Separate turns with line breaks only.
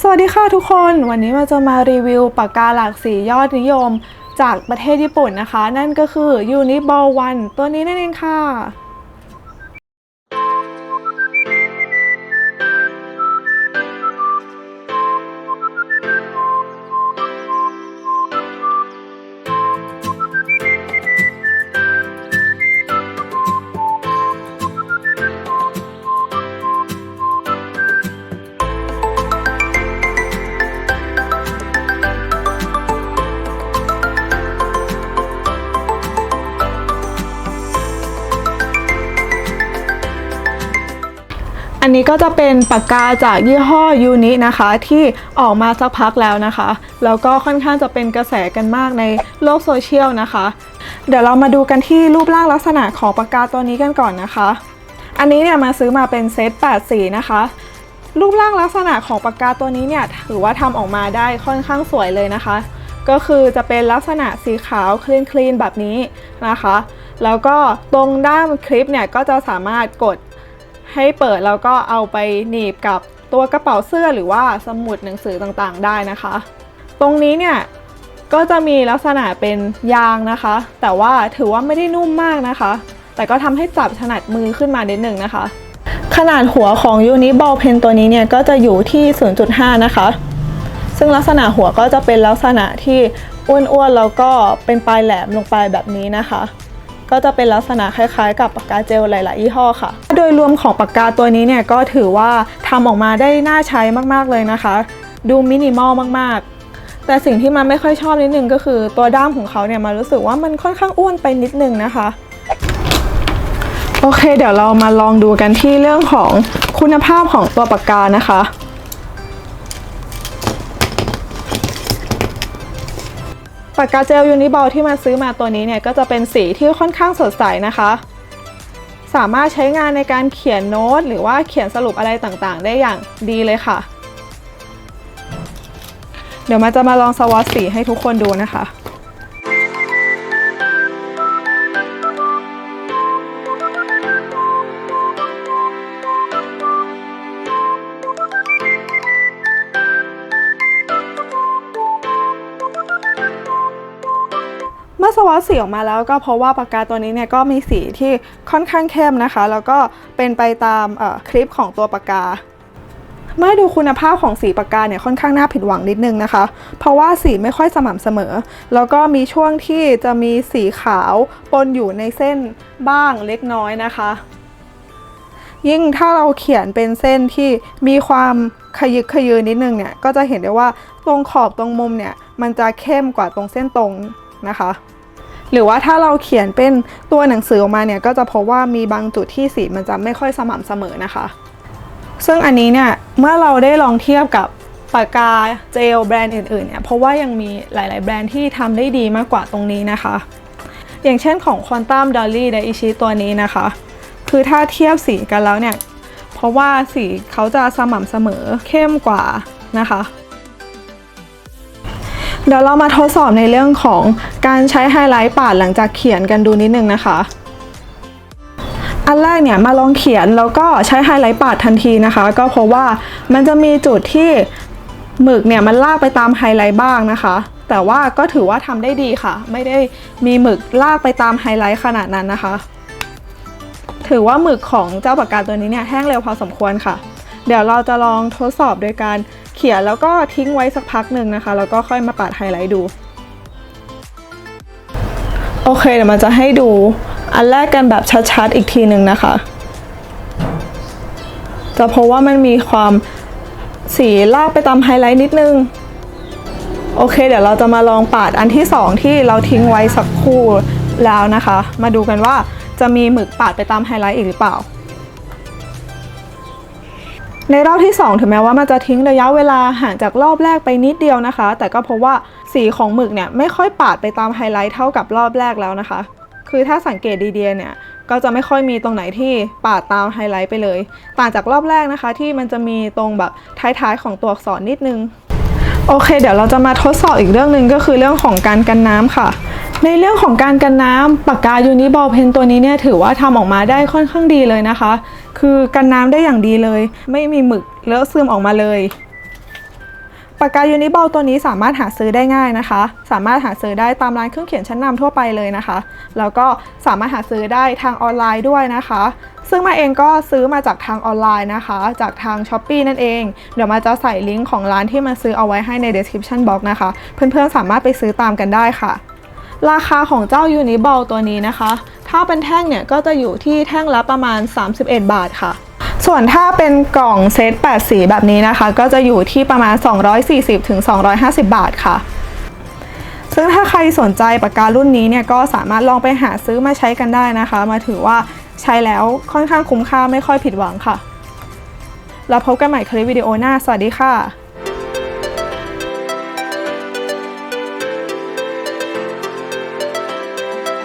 สวัสดีค่ะทุกคนวันนี้เราจะมารีวิวปากกาหลากสียอดนิยมจากประเทศญี่ปุ่นนะคะ นั่นก็คือ Uniball One ตัวนี้นั่นเองค่ะ อันนี้ก็จะเป็นปากกาจากยี่ห้อยูนินะคะ ที่ออกมาสักพักแล้วนะคะ แล้วก็ค่อนข้างจะเป็นกระแสกันมากในโลกโซเชียลนะคะ เดี๋ยวเรามาดูกันที่รูปร่างลักษณะของปากกาตัวนี้กันก่อนนะคะ อันนี้เนี่ยมาซื้อมาเป็นเซต8สีนะคะรูปร่างลักษณะของปากกาตัวนี้เนี่ยถือว่าทำออกมาได้ค่อนข้างสวยเลยนะคะ ก็คือจะเป็นลักษณะสีขาวคลีนคลีนแบบนี้นะคะ แล้วก็ตรงด้านคลิปเนี่ยก็จะสามารถกด ให้เปิดแล้วก็เอาไปหนีบกับตัวกระเป๋าเสื้อหรือว่าสมุดหนังสือต่างๆ ได้นะคะ ตรงนี้เนี่ยก็จะมีลักษณะเป็นยางนะคะ แต่ว่าถือว่าไม่ได้นุ่มมากนะคะ แต่ก็ทำให้จับถนัดมือขึ้นมานิดหนึ่งนะคะ ขนาดหัวของยูนิบอลเพนตัวนี้เนี่ยก็จะอยู่ที่ 0.5 นะคะ ซึ่งลักษณะหัวก็จะเป็นลักษณะที่อ้วนๆแล้วก็เป็นปลายแหลมลงไปแบบนี้นะคะ ก็จะเป็นลักษณะคล้ายๆ กับปากกาเจลหลาย ๆ ยี่ห้อค่ะ โดยรวมของปากกาตัวนี้เนี่ยก็ถือว่าทำออกมาได้น่าใช้มากๆเลยนะคะ ดูมินิมอลมากๆแต่สิ่งที่มันไม่ค่อยชอบนิดนึงก็คือตัวด้ามของเขาเนี่ยมารู้สึกว่ามันค่อนข้างอ้วนไปนิดนึงนะคะ โอเค เดี๋ยวเรามาลองดูกันที่เรื่องของคุณภาพของตัวปากกานะคะ ปากกาเจลยูนิบอลที่มาซื้อมาตัวนี้เนี่ยก็จะเป็นสีที่ค่อนข้างสดใสนะคะ สามารถใช้งานในการเขียนโน้ต หรือว่าเขียนสรุปอะไรต่างๆ ได้อย่างดีเลยค่ะ เดี๋ยวมาจะมาลองสวอตสีให้ทุกคนดูนะคะ เมื่อสวอตสีออกมาแล้วก็เพราะว่าปากกาตัวนี้เนี่ยก็มีสีที่ค่อนข้างเข้มนะคะ แล้วก็เป็นไปตามคลิปของตัวปากกา เมื่อดูคุณภาพของสีปากกาเนี่ยค่อนข้างน่าผิดหวังนิดนึงนะคะ เพราะว่าสีไม่ค่อยสม่ำเสมอ แล้วก็มีช่วงที่จะมีสีขาวปนอยู่ในเส้นบ้างเล็กน้อยนะคะ ยิ่งถ้าเราเขียนเป็นเส้นที่มีความขยึกขยือนิดนึงเนี่ยก็จะเห็นได้ว่าตรงขอบตรงมุมเนี่ยมันจะเข้มกว่าตรงเส้นตรงนะคะ หรือว่าถ้าเราเขียนเป็นตัวหนังสือออกมาเนี่ยก็จะพบว่ามีบางจุดที่สีมันจะไม่ค่อยสม่ำเสมอนะคะ ซึ่งอันนี้เนี่ยเมื่อเราได้ลองเทียบกับปากกาเจลแบรนด์อื่นๆเนี่ยเพราะว่ายังมีหลาย ๆ แบรนด์ที่ทำได้ดีมากกว่าตรงนี้นะคะ อย่างเช่นของ Quantum Dolly Daiichi ตัวนี้นะคะ คือถ้าเทียบสีกันแล้วเนี่ย เพราะว่าสีเขาจะสม่ำเสมอเข้มกว่านะคะ เดี๋ยวเรามาทดสอบในเรื่องของการใช้ไฮไลท์ปาดหลังจากเขียนกันดูนิดนึงนะคะ อันแรกเนี่ยมาลองเขียนแล้วก็ใช้ไฮไลท์ปาดทันทีนะคะ ก็เพราะว่ามันจะมีจุดที่หมึกเนี่ยมันลากไปตามไฮไลท์บ้างนะคะ แต่ว่าก็ถือว่าทำได้ดีค่ะ ไม่ได้มีหมึกลากไปตามไฮไลท์ขนาดนั้นนะคะ ถือว่าหมึกของเจ้าปากกาตัวนี้เนี่ยแห้งเร็วพอสมควรค่ะ เดี๋ยวเราจะลองทดสอบโดยการ เขียนแล้วก็ทิ้งไว้สักพักหนึ่งนะคะ แล้วก็ค่อยมาปาดไฮไลท์ดู โอเคเดี๋ยวมันจะให้ดูอันแรกกันแบบชัดๆอีกทีหนึ่งนะคะ จะพบว่ามันมีความสีลากไปตามไฮไลท์นิดนึง โอเค เดี๋ยวเราจะมาลองปาดอันที่สองที่เราทิ้งไว้สักครู่แล้วนะคะ มาดูกันว่าจะมีหมึกปาดไปตามไฮไลท์อีกหรือเปล่า ในรอบที่ 2 ถึงแม้ว่ามันจะทิ้งระยะเวลาห่างจากรอบแรกไปนิดเดียวนะคะ แต่ก็เพบว่าสีของหมึกเนี่ยไม่ค่อยปาดไปตามไฮไลท์เท่ากับรอบแรกแล้วนะคะ คือถ้าสังเกตดีๆเนี่ยก็จะไม่ค่อยมีตรงไหนที่ปาดตามไฮไลท์ไปเลย ต่างจากรอบแรกนะคะ ที่มันจะมีตรงแบบท้ายๆของตัวอักษรนิดนึง โอเค เดี๋ยวเราจะมาทดสอบอีกเรื่องหนึ่งก็คือเรื่องของการกันน้ำค่ะ ในเรื่องของการกันน้ำปากกายูนิบอลเพนตัวนี้เนี่ยถือว่าทำออกมาได้ค่อนข้างดีเลยนะคะ คือกันน้ำได้อย่างดีเลย ไม่มีหมึกเลอะซึมออกมาเลยปากกายูนิบอลตัวนี้สามารถหาซื้อได้ง่ายนะคะ สามารถหาซื้อได้ตามร้านเครื่องเขียนชั้นนำทั่วไปเลยนะคะ แล้วก็สามารถหาซื้อได้ทางออนไลน์ด้วยนะคะ ซึ่งมาเองก็ซื้อมาจากทางออนไลน์นะคะ จากทาง s h อ p e e นั่นเอง เดี๋ยวมาจะใส่ลิงก์ของร้านที่มาซื้อเอาไว้ให้ใน description box นะคะ เพื่อนๆสามารถไปซื้อตามกันได้ค่ะ ราคาของเจ้ายูนิบอลตัวนี้นะคะ ถ้าเป็นแท่งเนี่ยก็จะอยู่ที่แท่งละประมาณ 31 บาทค่ะ ส่วนถ้าเป็นกล่องเซต 8 สีแบบนี้นะคะ ก็จะอยู่ที่ประมาณ 240ถึง250 บาทค่ะ ซึ่งถ้าใครสนใจปากการุ่นนี้เนี่ยก็สามารถลองไปหาซื้อมาใช้กันได้นะคะ มาถือว่าใช้แล้วค่อนข้างคุ้มค่าไม่ค่อยผิดหวังค่ะ แล้วพบกันใหม่คลิปวิดีโอหน้า สวัสดีค่ะ